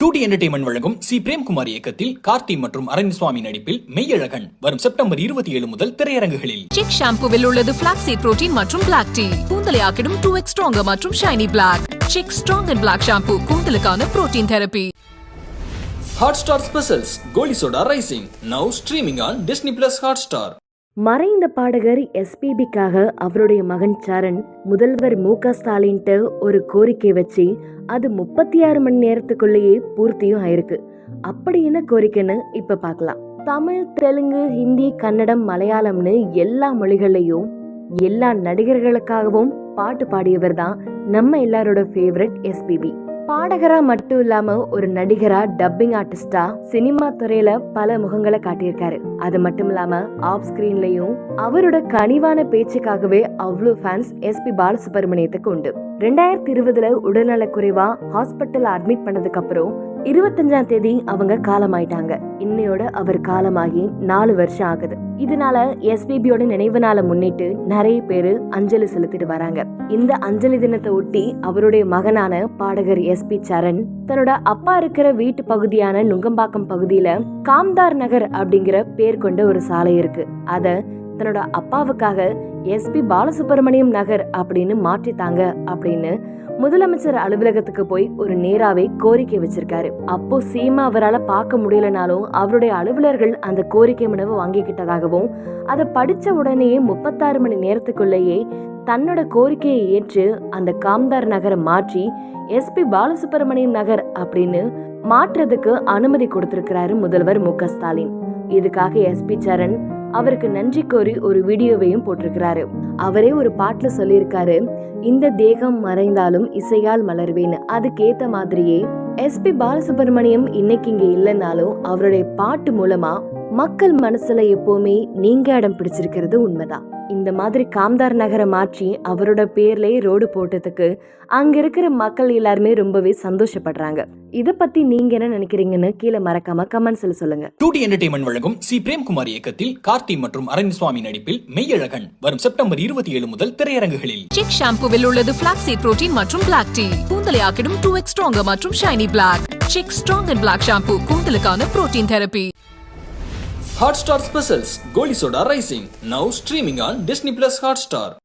Two D entertainment வழங்கும் C. Premkumar இயக்கத்தில் கார்த்தி மற்றும் அரண்சுவாமி நடிப்பில் மெய்யழகன் வரும் செப்டம்பர் இருபத்தி ஏழு முதல் திரையரங்குகளில். செக் ஷாம்புவில் உள்ளது பிளாக்ஸீட் புரோட்டீன் மற்றும் பிளாக் டீ கூந்தலை ஆக்கிடும் டூ எக்ஸ் ஸ்ட்ராங்கர் மற்றும் shiny black Chik strong and black shampoo கூந்தலுக்கான protein therapy Hotstar specials Goli Soda rising now streaming on Disney plus Hotstar மறைந்த பாடகர் எஸ்பிபிக்காக அவருடைய மகன் சரண் முதல்வர் மு க ஸ்டாலின்ட்டு ஒரு கோரிக்கை வச்சு அது முப்பத்தி ஆறு மணி நேரத்துக்குள்ளேயே பூர்த்தியும் ஆயிருக்கு. அப்படி என்ன கோரிக்கைன்னு இப்ப பார்க்கலாம் தமிழ் தெலுங்கு ஹிந்தி கன்னடம் மலையாளம்னு எல்லா மொழிகள்லையும் எல்லா நடிகர்களுக்காகவும் பாட்டு பாடியவர் தான் நம்ம எல்லாரோட ஃபேவரட் எஸ்பிபி பாடகரா மட்டும் இல்லாம ஒரு நடிகரா டப்பிங் ஆர்டிஸ்டா சினிமா துறையில பல முகங்களை காட்டியிருக்காரு. அது மட்டும் இல்லாம ஆஃப் ஸ்கிரீன்லயும் அவரோட கனிவான பேச்சுக்காகவே அவ்வளோ ஃபேன்ஸ் எஸ்பி பாலசுப்ரமணியத்துக்கு உண்டு. ரெண்டாயிரத்தி இருபதுல உடல்நலக்குறைவா ஹாஸ்பிட்டல் அட்மிட் பண்ணதுக்கு அப்புறம் இருபத்தஞ்சாம் தேதி அவங்க காலமாயிட்டாங்க. இன்னையோட அவர் காலமாகி நாலு வருஷம் ஆகுது. இதனால எஸ்பிபியோட நினைவு நாளை முன்னிட்டு நிறைய பேர் அஞ்சலி செலுத்திட்டு வராங்க. இந்த அஞ்சலி தினத்தை ஒட்டி அவருடைய மகனான பாடகர் எஸ்பி சரண் தன்னோட அப்பா இருக்கிற வீட்டு பகுதியான நுங்கம்பாக்கம் பகுதியில காம்தார் நகர் அப்படிங்கிற பேர் கொண்ட ஒரு சாலை இருக்கு. அத தன்னோட அப்பாவுக்காக எஸ்பி பாலசுப்ரமணியம் நகர் அப்படின்னு மாற்றித்தாங்க அப்படின்னு முதலமைச்சர் அலுவலகத்துக்கு போய் ஒரு நேராவே கோரிக்கை வச்சிருக்காரு. அப்போ சீமா அவரால் பார்க்க முடியலனாலும் அவருடைய அலுவலர்கள் அந்த கோரிக்கை மனுவை வாங்கிக்கிட்டதாகவும் அதை படித்த உடனேயே முப்பத்தாறு மணி நேரத்துக்குள்ளேயே தன்னோட கோரிக்கையை ஏற்று அந்த காம்தார் நகரை மாற்றி எஸ்பி பாலசுப்ரமணியம் நகர் அப்படின்னு மாற்றுறதுக்கு அனுமதி கொடுத்திருக்கிறாரு முதல்வர் மு ஸ்டாலின். இதுக்காக எஸ்பி சரண் அவருக்கு நன்றி கோரி ஒரு வீடியோவையும் போட்டிருக்கிறாரு. அவரே ஒரு பாட்டுல சொல்லியிருக்காரு இந்த தேகம் மறைந்தாலும் இசையால் மலர்வேன்னு அதுக்கேத்த மாதிரியே எஸ்பி பாலசுப்ரமணியம் இன்னைக்கு இங்க இல்லைனாலும் அவருடைய பாட்டு மூலமா மக்கள் மனசுல எப்பவுமே நீங்க இடம் பிடிச்சிருக்கிறது உண்மைதான். இந்த மாதிரி காம்தார் நகரை மாற்றி அவரோட பேர்லயே ரோடு போட்டதுக்கு அங்க இருக்கிற மக்கள் எல்லாருமே ரொம்பவே சந்தோஷப்படுறாங்க. இத பத்தி நீங்க என்ன நினைக்கிறீங்கன்னு கீழே மறக்காம கமெண்ட்ஸ்ல சொல்லுங்க. டூ டி என்டர்டைன்மெண்ட் வழங்கும் சி. பிரேம்குமார் இயக்கத்தில் கார்த்தி மற்றும் அரண்சுவாமி நடிப்பில் மெய்யழகன் வரும் செப்டம்பர் இருபத்தி ஏழு முதல் திரையரங்குகளில். செக் ஷாம்புவில் உள்ளது பிளாக்ஸீட் புரோட்டீன் மற்றும் பிளாக் டீ கூந்தலை ஆக்கிடும் டூ எக்ஸ் ஸ்ட்ராங்கர் மற்றும் shiny black Chik strong and black shampoo கூந்தலுக்கான protein therapy Hotstar specials, Goalie Soda Rising, now streaming on Disney Plus Hotstar.